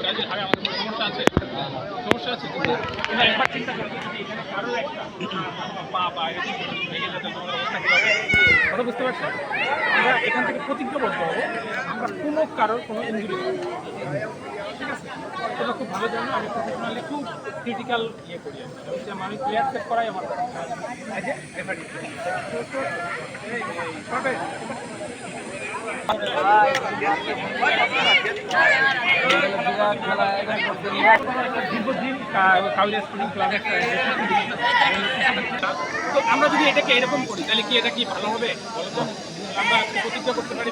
Brazil হারে আমাদের কোনো সমস্যা আছে কিন্তু কথা বুঝতে পারছ আমরা এখান থেকে প্রতিজ্ঞাবদ্ধ হব আমরা কোনো কারোর কোনো ইঞ্জুরি ঠিক আছে তোমরা খুব ভালো জানো আমি প্রফেশনালি খুব ক্রিটিক্যাল ইয়ে করি। হচ্ছে আমি প্লেয়ার সেট করাই আমার কাজ। তো আমরা যদি এটাকে এরকম করি, তাহলে কি এটা কি ভালো হবে? আমরা প্রতিজ্ঞা করতে পারি